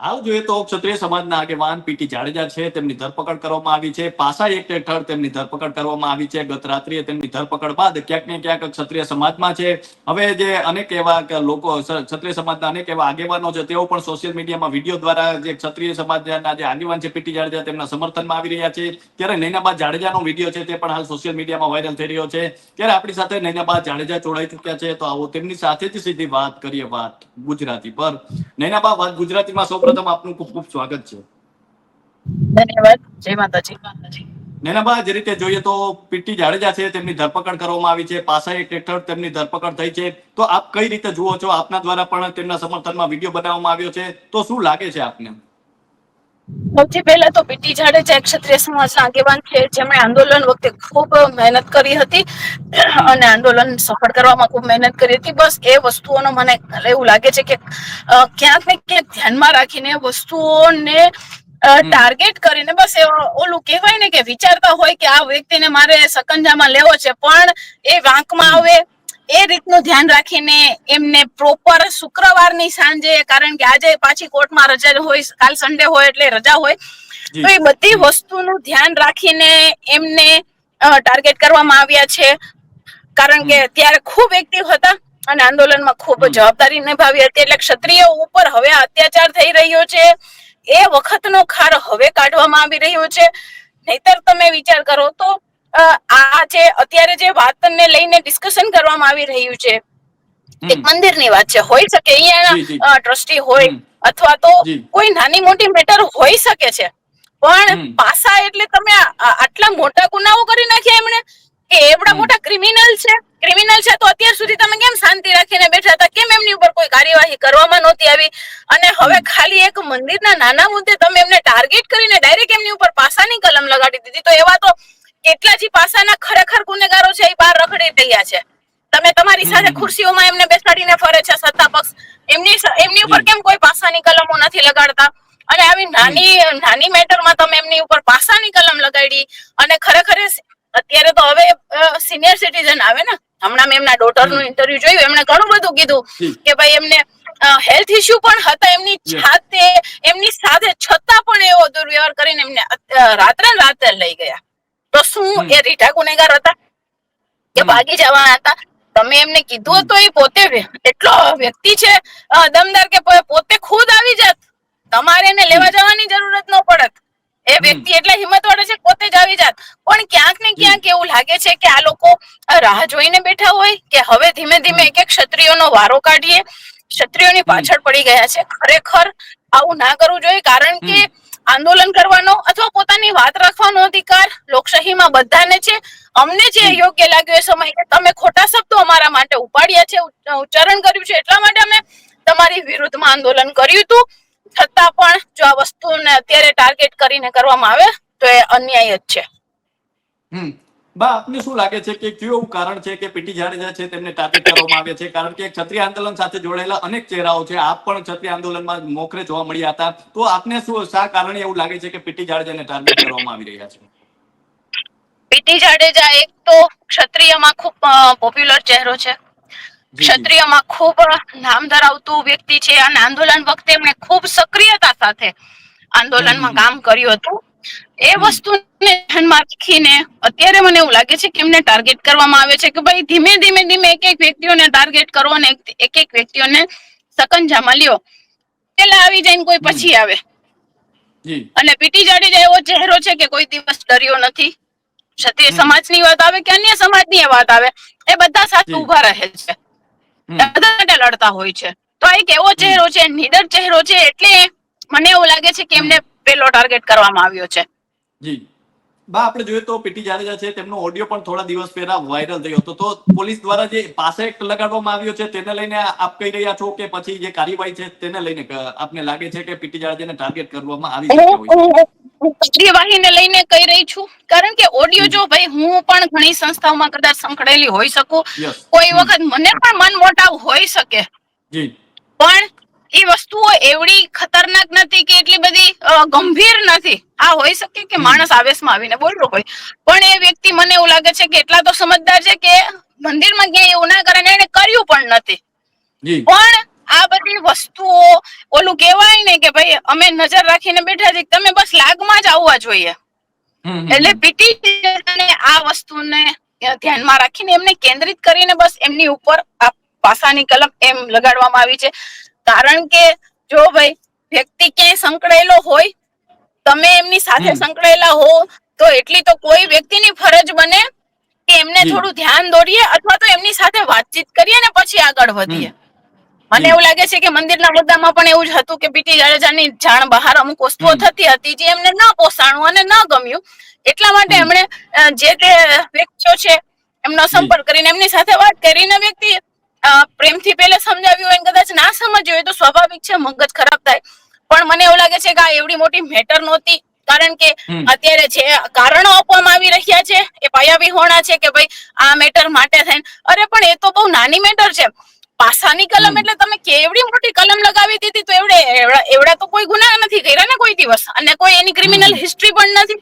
હાલ જોઈએ તો ક્ષત્રિય સમાજના આગેવાન પીટી જાડેજા છે. તેમની ધરપકડ કરવામાં આવી છે. પાસા એક્ટ હેઠળ તેમની ધરપકડ કરવામાં આવી છે. ગત રાત્રિએ તેમની ધરપકડ બાદ ક્યાંક ને ક્યાંક ક્ષત્રિય સમાજમાં છે. હવે જે અનેક એવા લોકો ક્ષત્રિય સમાજના અનેક એવા આગેવાનો છે, તેઓ પણ સોશિયલ મીડિયામાં વીડિયો દ્વારા જે ક્ષત્રિય સમાજના જે આગેવાન છે પીટી જાડેજા તેમના સમર્થનમાં આવી રહ્યા છે. ત્યારે નૈનાબા જાડેજાનો વીડિયો છે, તે પણ હાલ સોશિયલ મીડિયામાં વાયરલ થઈ રહ્યો છે. ત્યારે આપણી સાથે નૈનાબા જાડેજા જોડાઈ ચુક્યા છે. તો આવો તેમની સાથે જ સીધી વાત કરીએ વાત ગુજરાતી પર. નૈનાબા, વાત ગુજરાતીમાં સૌપ્રથમ આપનું ખૂબ ખૂબ સ્વાગત છે. ધન્યવાદ. જય માતાજી. નેનાબા જે રીતે જોઈએ તો પીટી જાડેજા છે તેમની ધરપકડ કરવામાં આવી છે પાસા એક હેઠળ તેમની ધરપકડ થઈ છે. તો આપ કઈ રીતે જુઓ છો? આપના દ્વારા પણ તેમના સમર્થનમાં વીડિયો બનાવવામાં આવ્યો છે. તો શું લાગે છે આપને? સૌથી પહેલા તો પીટી જાડેજા એક ક્ષત્રિય સમાજના આગેવાન છે. જેમણે આંદોલન વખતે ખૂબ મહેનત કરી હતી અને આંદોલન સફળ કરવામાં ખૂબ મહેનત કરી હતી. બસ એ વસ્તુઓનો મને એવું લાગે છે કે ક્યાંક ને ક્યાંક ધ્યાનમાં રાખીને વસ્તુઓને ટાર્ગેટ કરીને બસ એ ઓલું કહેવાય ને કે વિચારતા હોય કે આ વ્યક્તિને મારે સકંજામાં લેવો છે. પણ એ વાંકમાં આવે એ રીતનું ધ્યાન રાખીને એમને પ્રોપર શુક્રવારની સાંજે કારણ કે આજે પાછી કોર્ટમાં રજા હોય કાલ સન્ડે હોય એટલે રજા હોય તો એ બધી વસ્તુનું ધ્યાન રાખીને એમને ટાર્ગેટ કરવામાં આવ્યા છે. કારણ કે ત્યારે ખૂબ એક્ટિવ હતા અને આંદોલનમાં ખૂબ જવાબદારી નિભાવી હતી. એટલે ક્ષત્રિય ઉપર હવે અત્યાચાર થઈ રહ્યો છે. એ વખતનો ખાર હવે કાઢવામાં આવી રહ્યો છે. નહીતર તમે વિચાર કરો તો આ જે અત્યારે જે વાતને લઈને ડિસ્કશન કરવામાં આવી રહ્યું છે એક. મંદિરની વાત છે. હોઈ શકે. અહીંયા ટ્રસ્ટી હોય અથવા તો કોઈ નાની મોટી મેટર હોઈ શકે છે. પણ પાસા એટલે તમે આટલા મોટા ગુનાઓ કરી નાખ્યા એમણે કે એવડા મોટા ક્રિમિનલ છે? ક્રિમિનલ છે તો અત્યાર સુધી તમે કેમ શાંતિ રાખીને બેઠા હતા? કેમ એમની ઉપર કોઈ કાર્યવાહી કરવામાં નહોતી આવી? અને હવે ખાલી એક મંદિરના નાના મુદ્દે તમે એમને ટાર્ગેટ કરીને ડાયરેક્ટ એમની ઉપર પાસાની કલમ લગાડી દીધી. તો એવા તો કેટલા જે પાસાના ખરેખર ગુનેગારો છે એ બહાર રખડી રહ્યા છે. તમે તમારી સાથે ખુરશીઓમાં એમને બેસાડીને ફરે છે સત્તા પક્ષ. એમની એમની ઉપર કેમ કોઈ પાસાની કલમો નથી લગાડતા? અને આવી નાની નાની મેટરમાં તમે એમની ઉપર પાસાની કલમ લગાડી અને ખરેખર અત્યારે તો હવે સિનિયર સિટીઝન આવે ને? હમણાં મેં એમના ડોટરનું. ઇન્ટરવ્યુ જોયું એમણે ઘણું બધું કીધું કે ભાઈ એમને હેલ્થ ઇસ્યુ પણ હતા એમની છાતે જાતે એમની સાથે છતાં પણ એવો દુર્વ્યવહાર કરીને એમને રાત્રે રાત્રે લઈ ગયા. તો શું એ રીઢા ગુનેગાર હતા? કે ભાગી જવાના હતા? તમે એમને કીધું હતું એ પોતે એટલો વ્યક્તિ છે દમદાર કે પોતે ખુદ આવી જાત. તમારે એને લેવા જવાની જરૂરત ન પડત. એ વ્યક્તિ એટલે હિંમત વાળો છે પોતે જ આવી જાત. પણ ક્યાંક ને ક્યાંક એવું લાગે છે કે આ લોકો રાહ જોઈને બેઠા હોય કે હવે ધીમે ધીમે. એક એક ક્ષત્રિયોનો વારો કાઢીએ. ક્ષત્રિયોની પાછળ પડી ગયા છે. ખરેખર આવું ના કરવું જોઈએ કારણ કે આંદોલન કરવાનો અથવા લોકશાહીમાં બધાને છે અમને જે યોગ્ય લાગ્યું એ સમય કે તમે ખોટા શબ્દો અમારા માટે ઉપાડ્યા છે ઉચ્ચારણ કર્યું છે એટલા માટે અમે તમારી વિરુદ્ધમાં આંદોલન કર્યું હતું. છતાં પણ જો આ વસ્તુને અત્યારે ટાર્ગેટ કરીને કરવામાં આવે તો એ અન્યાય જ છે. હમ. બા આપને શું લાગે છે કે કયું એવું કારણ છે કે પીટી જાડેજા છે તેમને ટાર્ગેટ કરવામાં આવે છે? કારણ કે ક્ષત્રિય આંદોલન સાથે જોડાયેલા અનેક ચહેરાઓ છે આપ પણ ક્ષત્રિય આંદોલનમાં મોખરે જોવા મળ્યા હતા. તો આપને શું શા કારણે એવું લાગે છે કે પીટી જાડેજાને ટાર્ગેટ કરવામાં આવી રહ્યા છે? પીટી જાડેજા એક તો ક્ષત્રિયમાં ખૂબ પોપ્યુલર ચહેરો છે. ક્ષત્રિયમાં ખૂબ નામ ધરાવતું વ્યક્તિ છે. અને આંદોલન વખતે એમણે ખૂબ સક્રિયતા સાથે આંદોલનમાં કામ કર્યું હતું. એ. વસ્તુને ધ્યાનમાં રાખીને અત્યારે મને એવું લાગે છે કે એમને ટાર્ગેટ કરવામાં આવે છે કે ભાઈ ધીમે ધીમે ધીમે એક એક વ્યક્તિઓને ટાર્ગેટ કરો અને એક- એક વ્યક્તિઓને સકંજામાં લ્યો. પેલા આવી જાય કોઈ પછી આવે. અને પીટી જાડેજા એવો ચહેરો છે કે કોઈ દિવસ ડર્યો નથી. ક્ષત્રિય. સમાજની વાત આવે કે અન્ય સમાજની વાત આવે એ બધા સાથે ઊભા રહે છે. બધા માટે લડતા હોય છે. તો એક એવો ચહેરો છે નીડર ચહેરો છે એટલે મને એવું લાગે છે કે એમને પેલો ટાર્ગેટ કરવામાં આવ્યો છે. જી. બા આપણે જોઈએ તો પીટી જાડેજા છે તેમનો ઓડિયો પણ થોડા દિવસ પહેલા વાયરલ થયો હતો. તો પોલીસ દ્વારા જે પાસે એક્ટ લગાડવામાં આવ્યો છે તેને લઈને આપ કહી રહ્યા છો કે પછી જે કાર્યવાહી છે તેને લઈને આપને લાગે છે કે પીટી જાડેજાને ટાર્ગેટ કરવામાં આવી શકે કાર્યવાહીને લઈને કહી રહી છું. કારણ કે ઓડિયો જો ભાઈ હું પણ ઘણી સંસ્થાઓમાં કદાચ સંકળાયેલી હોઈ શકું. કોઈ વખત મને પણ મન મોટાવ હોઈ શકે. પણ એ વસ્તુઓ એવડી ખતરનાક નથી કે એટલી બધી ગંભીર નથી. આ હોઈ શકે કે માણસ આવેશમાં આવીને બોલ્યો હોય. પણ એ વ્યક્તિ મને એવું લાગે છે કે એટલા તો સમજદાર છે કે મંદિરમાં ક્યાંય એવું ના કરે ને એને કર્યું પણ નથી. પણ આ બધી વસ્તુઓ ઓલું કહેવાય ને કે ભાઈ અમે નજર રાખીને બેઠા છે તમે બસ લાગમાં જ આવવા જોઈએ. એટલે પીટી આ વસ્તુને ધ્યાનમાં રાખીને એમને કેન્દ્રિત કરીને બસ એમની ઉપર આ પાસાની કલમ એમ લગાડવામાં આવી છે. કારણ કે જો ભાઈ વ્યક્તિ ક્યાંય સંકળાયેલો હોય તમે એમની સાથે સંકળાયેલા હો તો એટલી તો કોઈ વ્યક્તિની ફરજ બને કે એમને થોડું ધ્યાન દોરીએ અથવા તો એમની સાથે વાતચીત કરીએ ને પછી આગળ વધીએ. મને એવું લાગે છે કે મંદિરના મુદ્દામાં પણ એવું જ હતું કે પીટી જાડેજાની જાણ બહાર અમુક વસ્તુઓ થતી હતી જે એમને ન પોસાણું અને ન ગમ્યું. એટલા માટે એમણે જે તે વ્યક્તિઓ છે એમનો સંપર્ક કરીને એમની સાથે વાત કરીને વ્યક્તિ પ્રેમથી પહેલે સમજાવ્યું હોય કદાચ ના સમજ્યું હોય તો સ્વાભાવિક છે મગજ ખરાબ થાય. પણ મને એવું લાગે છે કે આ એવડી મોટી મેટર નહોતી કારણ કે અત્યારે જે કારણો આપવામાં આવી રહ્યા છે એ પાયાવિહોણા છે કે ભાઈ આ મેટર માટે થઈને. અરે પણ એ તો બહુ નાની મેટર છે. પાસાની કલમ એટલે તમે કેવડી મોટી કલમ લગાવી દીધી તો એવડે એવડા તો કોઈ ગુના નથી કર્યા ને કોઈ દિવસ. અને કોઈ એની ક્રિમિનલ હિસ્ટ્રી પણ નથી.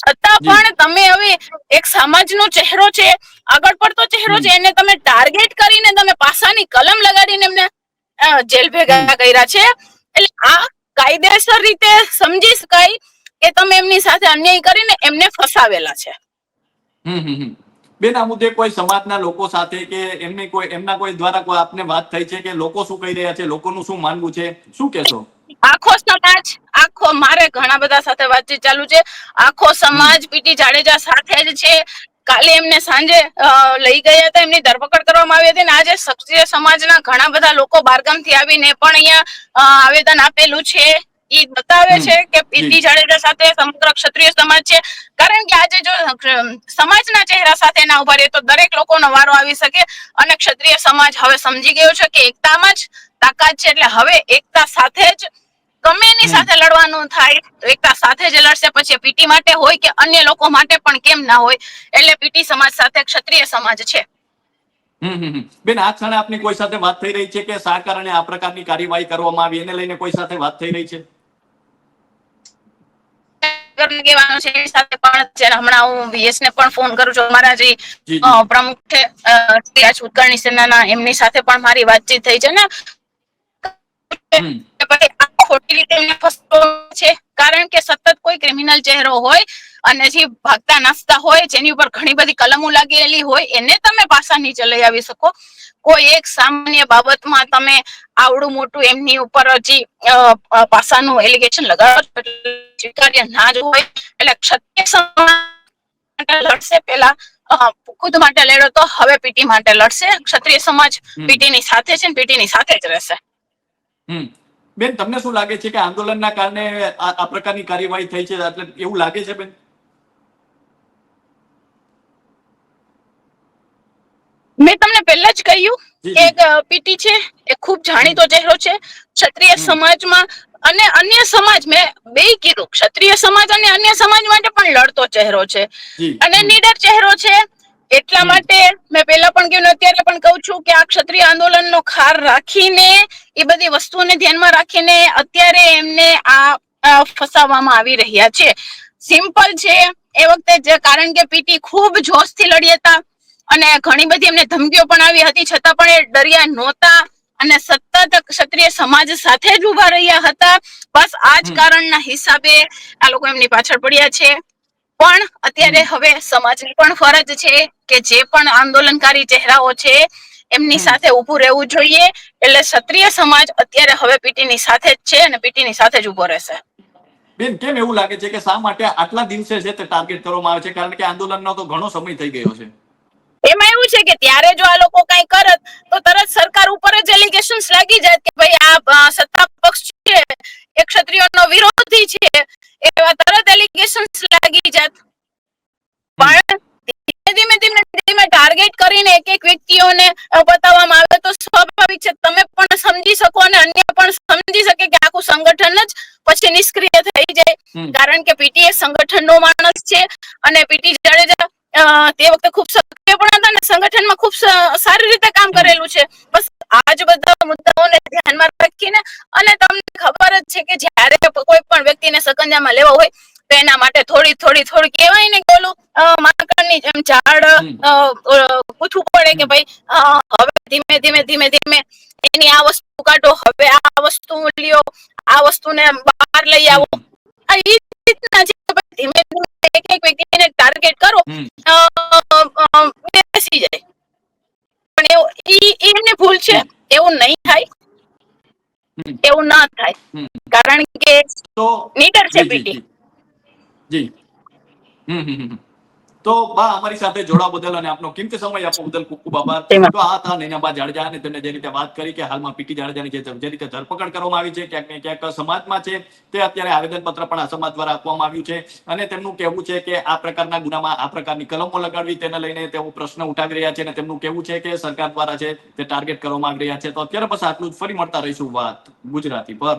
છતાં પણ તમે હવે એક સમાજનો ચહેરો છે આગળ પડતો ચહેરો છે એને તમે ટાર્ગેટ કરીને તમે પાસાની કલમ લગાડીને એમને જેલ ભેગા કર્યા છે. એટલે આ કાયદેસર રીતે સમજી શકાય કે તમે એમની સાથે અન્યાય કરીને એમને ફસાવેલા છે. હમ, હમ. બેન, આ મુદ્દે કોઈ સમાજના લોકો સાથે કે એમની કોઈ, એમના કોઈ દ્વારા કોઈ આપને વાત થઈ છે કે લોકો શું કહી રહ્યા છે, લોકોનું શું માનવું છે? શું કહેશો? આખો સમાજ, આખો, મારે ઘણા બધા સાથે વાતચીત ચાલુ છે. આખો સમાજ પીટી જાડેજા સાથે જ છે. કાલે એમને સાંજે લઈ ગયા હતા. એમની ધરપકડ કરવામાં આવી હતી અને આજે ક્ષત્રિય સમાજના ઘણા બધા લોકો બારગામથી આવીને પણ અહીંયા આવેદન આપેલું છે. બતાવે છે કે. પીટી જાડેજા સાથે સમગ્ર ક્ષત્રિય સમાજ છે. કારણ કે આજે જો સમાજના ચહેરા સાથે ના ઊભા રહે તો દરેક લોકોનો વારો આવી શકે અને ક્ષત્રિય સમાજ હવે સમજી ગયો છે કે એકતામાં જ તાકાત છે એટલે હવે એકતા સાથે જ ગમે સાથે લડવાનું થાય તો એકતા સાથે જ લડશે. પછી પીટી માટે હોય કે અન્ય લોકો માટે પણ કેમ ના હોય એટલે પીટી સમાજ સાથે ક્ષત્રિય સમાજ છે. બેન આ ક્ષણે આપની કોઈ સાથે વાત થઈ રહી છે કે શા અને આ પ્રકારની કાર્યવાહી કરવામાં આવી? એને લઈને કોઈ સાથે વાત થઈ રહી છે? કહેવાનું છે સાથે પણ જ્યારે હમણાં હું વીએસ ને પણ ફોન કરું છું અમારા જે પ્રમુખ છે રાજ ઉત્કળની સેનાના એમની સાથે પણ મારી વાતચીત થઈ છે ને. ખોટી રીતે ફસતો છે કારણ કે સતત કોઈ ક્રિમિનલ ચહેરો હોય અને જે ભાગતા નાસ્તા હોય જેની ઉપર ઘણી બધી કલમો લાગેલી હોય એને તમે પાછા નીચે લઈ આવી શકો. કોઈ એક સામાન્ય બાબતમાં તમે આવડું મોટું એમની ઉપર અ, પાસાનું એલિગેશન લગાડો સ્વીકાર્ય ના જ હોય એટલે ક્ષત્રિય સમાજ લડશે પેલા ખુદ માટે લડ્યો તો હવે પીટી માટે લડશે. ક્ષત્રિય સમાજ. પીટી ની સાથે છે ને પીટી ની સાથે જ રહેશે. બેન તમને શું લાગે છે કે આંદોલનના કારણે આ પ્રકારની કાર્યવાહી થઈ છે? એટલે એવું લાગે છે બેન? મેં તમને પહેલા જ કહ્યું કે એક પીટી છે એ ખૂબ જાણીતો ચહેરો છે. ક્ષત્રિય સમાજમાં અને અન્ય સમાજ મેં બે કીધું ક્ષત્રિય સમાજ અને અન્ય સમાજ માટે પણ લડતો ચહેરો છે. અને નીડર ચહેરો છે. એટલા માટે મેં પહેલા પણ કહ્યું અત્યારે પણ કહું છું કે આ ક્ષત્રિય આંદોલનનો ખાર રાખીને એ બધી વસ્તુઓને ધ્યાનમાં રાખીને અત્યારે એમને આ આ ફસાવવામાં આવી રહ્યા છે. સિમ્પલ છે એ વખતે જ કારણ કે પીટી ખૂબ જોશથી લડી હતા. અને ઘણી બધી એમને ધમકીઓ પણ આવી હતી. છતાં પણ એ ડર્યા નહોતા અને સતત ક્ષત્રિય સમાજ સાથે જ ઊભા રહ્યા હતા. બસ આ જ કારણના હિસાબે આ લોકો એમની પાછળ પડ્યા છે. પણ અત્યારે હવે સમાજની પણ ફરજ છે કે જે પણ આંદોલનકારી ચહેરાઓ છે એમની સાથે ઉભું રહેવું જોઈએ. એટલે ક્ષત્રિય સમાજ અત્યારે હવે પીટી ની સાથે જ છે અને પીટીની સાથે જ ઊભો રહેશે. બેન કેમ એવું લાગે છે કે શા માટે આટલા દિવસે છે તે ટાર્ગેટ કરવામાં આવે છે? કારણ કે આંદોલનનો તો ઘણો સમય થઈ ગયો છે. એમાં એવું છે કે ત્યારે જો આ લોકો કઈ કરત તો તરત સરકાર ઉપર જ એલિગેશન લાગી જાય કે ભાઈ આ સત્તા પક્ષ છે એ ક્ષત્રિયોનો વિરોધી છે એવા તરત એલિગેશન લાગી જાત. પણ ધીમે ધીમે ધીમે ટાર્ગેટ કરીને એક એક વ્યક્તિઓને બતાવવામાં આવે તો સ્વાભાવિક છે. તમે પણ સમજી શકો અને અન્ય પણ સમજી શકે કે આખું સંગઠન જ પછી નિષ્ક્રિય થઈ જાય. કારણ કે પીટીએ સંગઠનનો સંગઠન નો માણસ છે અને પીટી જાડેજા તે વખતે ખૂબ સક્રિય પણ હતા અને સંગઠનમાં ખૂબ સારી રીતે કામ કરેલું છે. બસ આ જ બધા મુદ્દાઓને ધ્યાનમાં રાખીને અને તમને ખબર જ છે કે જ્યારે કોઈ પણ વ્યક્તિને સકંજામાં લેવા હોય તો એના માટે થોડી થોડી થોડી કહેવાય ને કે ઓલું માકડની જેમ ઝાડ પૂછવું પડે કે ભાઈ હવે ધીમે ધીમે ધીમે ધીમે એની આ વસ્તુ કાઢો હવે આ વસ્તુ લ્યો આ વસ્તુને બહાર લઈ આવો. આ રીતના જે ધીમે ધીમે એક એક વ્યક્તિને ટાર્ગેટ કરો બેસી જાય. પણ એવું ઈ એમને ભૂલ છે. એવું નહીં થાય. એવું ના થાય. કારણ કે નીડર છે પીટી. જી. હમ હમ. તો બા અમારી સાથે જોડાવા બદલ અને આપનો કિંમતી સમય આપવા બદલ ખૂબ ખૂબ આભાર. તો આ હતા નૈનાબા જાડેજા અને તેમને જે રીતે વાત કરી કે હાલમાં પીટી જાડેજાની જે જે રીતે ધરપકડ કરવામાં આવી છે ક્યાંક ને ક્યાંક સમાજમાં છે તે અત્યારે આવેદનપત્ર પણ આ સમાજ દ્વારા આપવામાં આવ્યું છે. અને તેમનું કહેવું છે કે આ પ્રકારના ગુનામાં આ પ્રકારની કલમો લગાડવી તેને લઈને તેઓ પ્રશ્ન ઉઠાવી રહ્યા છે અને તેમનું કહેવું છે કે સરકાર દ્વારા છે તે ટાર્ગેટ કરવામાં આવી રહ્યા છે. તો અત્યારે બસ આટલું જ. ફરી મળતા રહીશું વાત ગુજરાતી પર.